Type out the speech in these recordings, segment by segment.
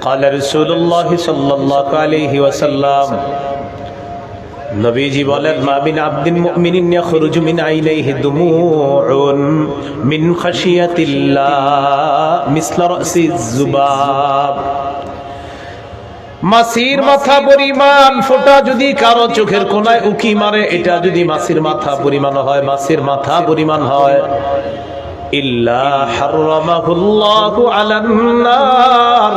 قال رسول الله صلى الله عليه وسلم নবীজি বলেন মা মিন আবদিন মুমিনিন ইয়াখরুজু মিন আইনাইহি দুমুউন মিন খাশিয়াতিল্লাহ মিসলা রাসি যুবাব মাসির মাথা পরিমাণ ফোঁটা যদি কারো চোখের কোনায় উকি মারে এটা যদি মাসির মাথা পরিমাণ হয় মাসির মাথা পরিমাণ হয় ইল্লা হাররামাহুল্লাহু আলান নার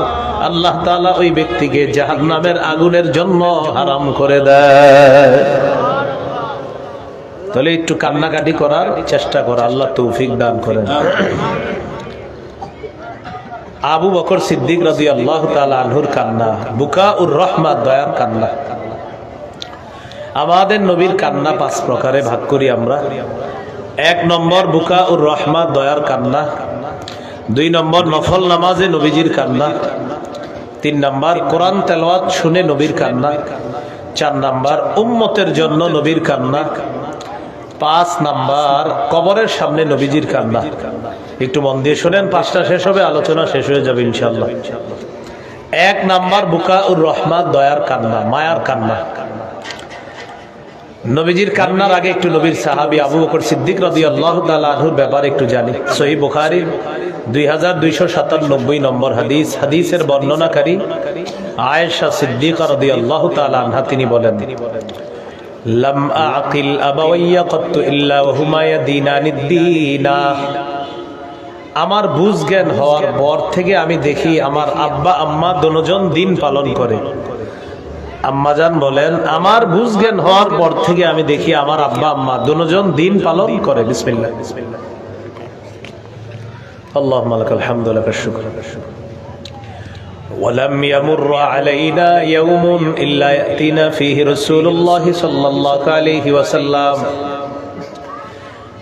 আল্লাহ তাআলা ওই ব্যক্তিকে জাহান্নামের আগুনের জন্য হারাম করে দেয়। তাহলে একটু কান্নাকাটি করার চেষ্টা করা, আল্লাহ তৌফিক দান করেন। আবু বকর সিদ্দিক রাজি আল্লাহ আনহুর কান্না বুকা উর রহমা দয়ার কান্না। আমাদের নবীর কান্না পাঁচ প্রকারে ভাগ করি আমরা। এক নম্বর বুকা উর রহমা দয়ার কান্না, দুই নম্বর নফল নামাজে নবীজির কান্না তিন নম্বর, কোরআন তেলাওয়াত শুনে নবীর কান্না। চার নাম্বার, উম্মতের জন্য নবীর কান্না। পাঁচ নাম্বার, কবরের সামনে নবীজির কান্না। একটু মন দিয়ে শোনেন, পাঁচটা শেষ হবে, আলোচনা শেষ হয়ে যাবে ইনশাল্লাহ এক নাম্বার বুকা উর রহমান দয়ার কান্না, মায়ার কান্না। নবীজির কান্নার আগে একটু নবীর সাহাবি আবু বকর সিদ্দিক রদি আল্লাহ আনহুর ব্যাপারে একটু জানি। সহি বুখারি দুই হাজার দুইশো সাতানব্বই নম্বর হাদিস। হাদিসের বর্ণনাকারী আয়েশা সিদ্দিক রদি আল্লাহ আনহা তিনি বলেন, লাম আকিল আবাওয়াইয়া কত্তু আমার বুঝ জ্ঞান হওয়ার পর থেকে আমি দেখি আমার আব্বা, আম্মা দুজন দিন পালন করে। আম্মাজান বলেন, আমার বুঝ জ্ঞান হওয়ার পর থেকে আমি দেখি আমার আব্বা, আম্মা দুজন দিন পালন করে। বিসমিল্লাহ। আল্লাহ মালাকাল হামদুলিল্লাহ শুকর ولم يمر علينا يوم إلا يأتينا فيه رسول الله صلى الله عليه وسلم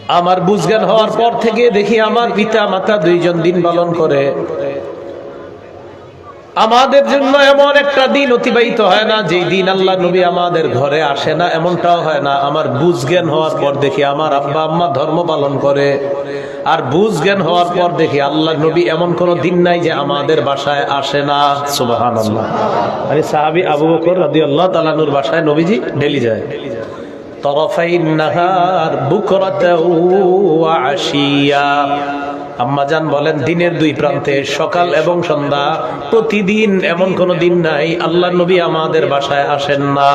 আমার বুঝজ্ঞান হওয়ার পর থেকে দেখি আমার পিতা মাতা দুইজন দিন পালন করে আমাদের জন্য এমন একটা দিন অতিবাহিত হয় না, যেই দিন আল্লাহ নবী আমাদের ঘরে আসে না, এমনটাও হয় না। আমার বুঝ জ্ঞান হওয়ার পর দেখি আমার আব্বা আম্মা ধর্ম পালন করে। আর বুঝ জ্ঞান হওয়ার পর দেখি আল্লাহ নবী এমন কোন দিন নাই যে আমাদের বাসায় আসে না। সুবাহান আল্লাহ আরে সাহাবি আবু বকর রাদি আল্লাহ তালানুর বাসায় নবীজি ডেলি যায়। তরফাই নাহার বুকরাতা আশিয়া। আম্মাজান বলেন দিনের দুই প্রান্তে সকাল এবং সন্ধ্যা প্রতিদিন এমন কোন দিন নাই আল্লাহ নবী আমাদের বাসায় আসেন না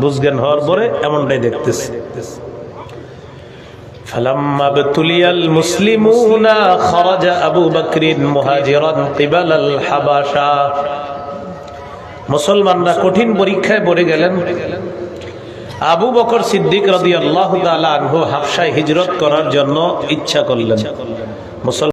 বুঝগেন হওয়ার পরে এমনটাই দেখতেছি فلما ابتلي المسلمون خرج أبو بكر مهاجرا قبل الحبشة মুসলমানরা কঠিন পরীক্ষায় পড়ে গেলেন আবু বকর সিদ্দিক রাদিয়াল্লাহু তাআলা আনহু হাবশায় হিজরত করার জন্য ইচ্ছা করলেন مسلمان